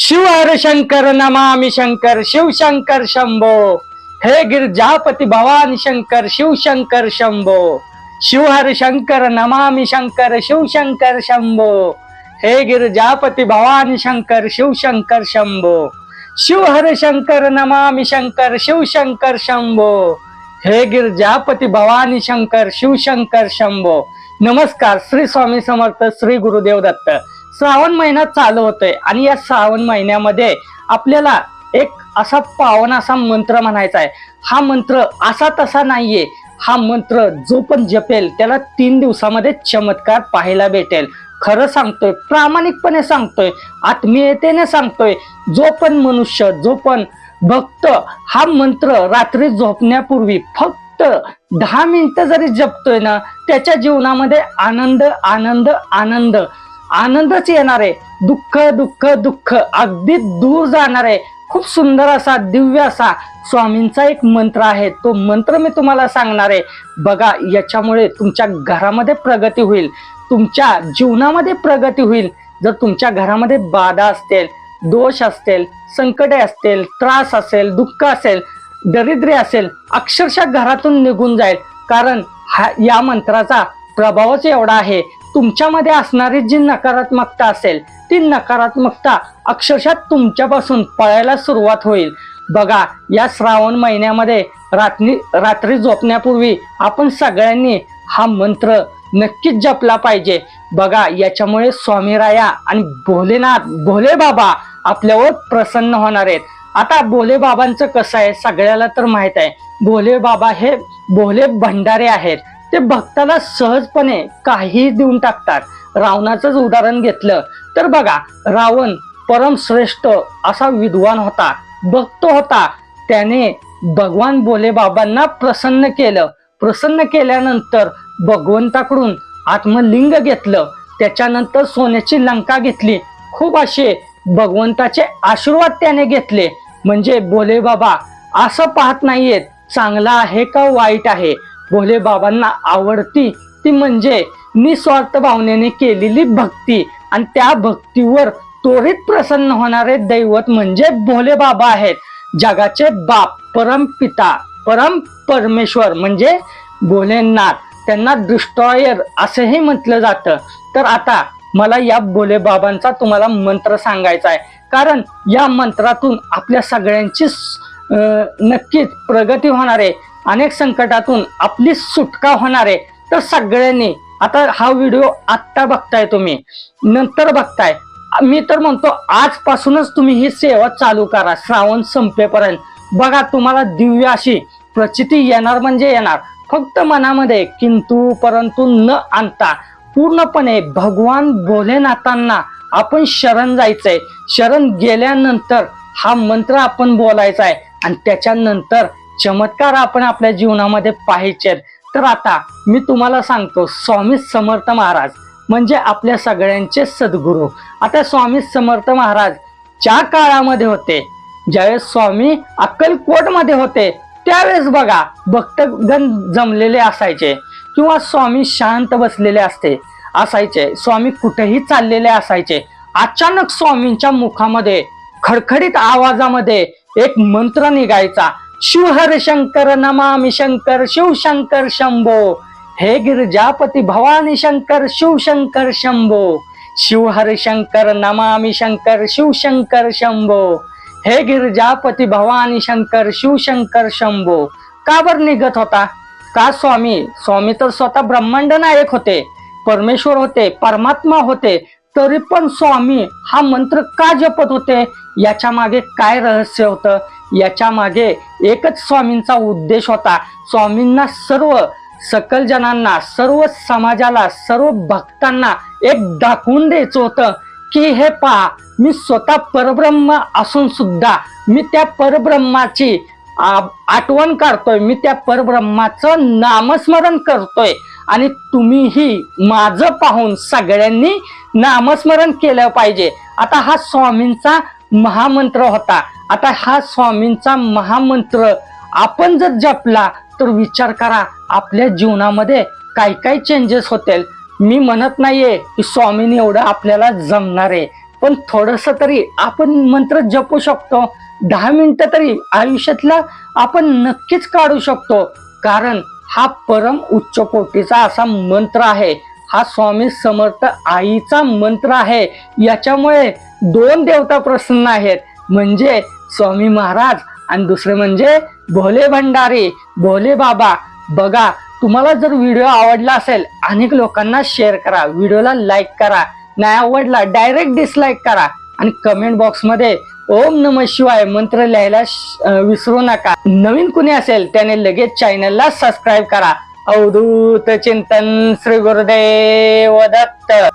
शिवर शंकर नमामि शंकर शिव शंकर शंभो। हे गिरजापती भवानी शंकर शिव शंकर शंभो। शिवहर शंकर नमामि शंकर शिव शंकर शंभो। हे गिरजापती भवानी शंकर शिव शंकर शंभो। शिवहर शंकर नमामि शंकर शिव शंकर शंभो। हे गिरजापती भवानी शंकर शिव शंकर शंभो। नमस्कार श्री स्वामी समर्थ श्री गुरुदेव दत्त। श्रावण महिना चालू होतोय आणि या श्रावण महिन्यामध्ये आपल्याला एक असा पावन असा मंत्र म्हणायचा आहे. हा मंत्र असा तसा नाहीये. हा मंत्र जो पण जपेल त्याला तीन दिवसामध्ये चमत्कार पाहायला भेटेल. खरं सांगतोय प्रामाणिकपणे सांगतोय आत्मीयतेने सांगतोय जो पण मनुष्य जो पण भक्त हा मंत्र रात्री झोपण्यापूर्वी फक्त दहा मिनिटं जरी जपतोय ना त्याच्या जीवनामध्ये आनंद आनंद आनंद आनंदच येणार आहे दुःख दुःख दुःख अगदी दूर जाणार आहे खूप सुंदर असा दिव्य असा स्वामींचा एक मंत्र आहे. तो मंत्र मी तुम्हाला सांगणार आहे. बघा याच्यामुळे तुमच्या घरामध्ये प्रगती होईल. तुमच्या जीवनामध्ये प्रगती होईल. जर तुमच्या घरामध्ये बाधा असतील दोष असतील संकटे असतील त्रास असेल दुःख असेल दरिद्री असेल अक्षरशः घरातून निघून जाईल. कारण हा या मंत्राचा प्रभावच एवढा आहे. तुमच्यामध्ये असणारी जी नकारात्मकता असेल ती नकारात्मकता अक्षरशः तुमच्यापासून पळायला सुरुवात होईल. बघा या श्रावण महिन्यामध्ये रात्री रात्री झोपण्यापूर्वी आपण सगळ्यांनी हा मंत्र नक्कीच जपला पाहिजे. बघा याच्यामुळे स्वामीराया आणि भोलेनाथ भोले बाबा आपल्यावर प्रसन्न होणार आहेत. आता भोले बाबांचं कसं आहे सगळ्याला तर माहीत आहे. भोले बाबा हे भोले भंडारे आहेत. ते भक्ताला सहजपणे काहीही देऊन टाकतात. रावणाचंच उदाहरण घेतलं तर बघा रावण परम श्रेष्ठ असा विद्वान होता भक्त होता. त्याने भगवान बोले बाबांना प्रसन्न केलं. प्रसन्न केल्यानंतर भगवंताकडून आत्मलिंग घेतलं. त्याच्यानंतर सोन्याची लंका घेतली. खूप असे भगवंताचे आशीर्वाद त्याने घेतले. म्हणजे बोले बाबा असं पाहत नाहीयेत चांगला आहे का वाईट आहे? भोले बाबांना आवडती ती म्हणजे निस्वार्थ भावनेने केलेली भक्ती. आणि त्या भक्तीवर त्वरित प्रसन्न होणारे दैवत म्हणजे भोले बाबा आहेत. जगाचे बाप परम पिता परम परमेश्वर म्हणजे भोलेनाथ. त्यांना डिस्ट्रॉयर असंही म्हटलं जातं. तर आता मला या भोले बाबांचा तुम्हाला मंत्र सांगायचा आहे. कारण या मंत्रातून आपल्या सगळ्यांची नक्कीच प्रगती होणार आहे. अनेक संकटातून आपली सुटका होणार आहे तर सगळ्यांनी आता हा व्हिडिओ आत्ता बघताय तुम्ही. नंतर बघताय. मी तर म्हणतो आजपासूनच तुम्ही ही सेवा चालू करा. श्रावण संपेपर्यंत. बघा तुम्हाला दिव्य अशी प्रचिती येणार म्हणजे येणार. फक्त मनामध्ये किंतु परंतु न आणता पूर्णपणे भगवान भोलेनाथांना आपण शरण जायचंय. शरण गेल्यानंतर हा मंत्र आपण बोलायचा आहे आणि त्याच्यानंतर चमत्कार आपण आपल्या जीवनामध्ये पाहायचे तर आता मी तुम्हाला सांगतो स्वामी समर्थ महाराज म्हणजे आपल्या सगळ्यांचे सद्गुरू. आता स्वामी समर्थ महाराज ज्या काळामध्ये होते ज्यावेळेस स्वामी अक्कलकोटमध्ये होते त्यावेळेस बघा भक्तगण जमलेले असायचे किंवा स्वामी शांत बसलेले असते असायचे. स्वामी कुठेही चाललेले असायचे. अचानक स्वामींच्या मुखामध्ये खडखडीत आवाजामध्ये एक मंत्र निघायचा. शिवहर शंकर नमामि शंकर शिव शंकर शंभो. हे गिरजापती भवानी शंकर शिव शंकर शंभो. शिवहर शंकर नमामि शंकर शिव शंकर शंभो. हे गिरजापती भवानी शंकर शिव शंकर शंभो. का बर निघत होता? का स्वामी? स्वामी तर स्वतः ब्रह्मांड नायक होते परमेश्वर होते परमात्मा होते तरी पण स्वामी हा मंत्र का जपत होते? याच्या मागे काय रहस्य होतं? याच्या मागे एकच स्वामींचा उद्देश होता. स्वामींना सर्व सकल जणांना सर्व समाजाला सर्व भक्तांना एक दाखवून द्यायचं होतं की हे पहा मी स्वतः परब्रह्म असून सुद्धा मी त्या परब्रह्माची आ- आठवण काढतोय. मी त्या परब्रह्माचं नामस्मरण करतोय. आणि तुम्हीही माझं पाहून सगळ्यांनी नामस्मरण केलं पाहिजे. आता हा स्वामींचा महामंत्र होता. आता हा स्वामींचा महामंत्र आपण जर जपला तर विचार करा आपल्या जीवनामध्ये काय काय चेंजेस होतील. मी म्हणत नाहीये की स्वामीने एवढं आपल्याला जमणार आहे. पण थोडस तरी आपण मंत्र जपू शकतो. दहा मिनिटं तरी आयुष्यातला आपण नक्कीच काढू शकतो. कारण हा परम उच्च कोटीचा असा मंत्र आहे. हा स्वामी समर्थ आईचा मंत्र आहे. याच्यामुळे दोन देवता प्रसन्न आहेत. म्हणजे स्वामी महाराज आणि दुसरे म्हणजे भोले भंडारी भोले बाबा. बघा तुम्हाला जर व्हिडिओ आवडला असेल अनेक लोकांना शेअर करा. व्हिडिओला लाईक करा. नाही आवडला डायरेक्ट डिसलाईक करा. आणि कमेंट बॉक्समध्ये ओम नम शिवाय मंत्र लिहायला विसरू नका. नवीन कुणी असेल त्याने लगेच चॅनलला सबस्क्राईब करा. अवधूत चिंतन श्री गुरुदेव दत्त.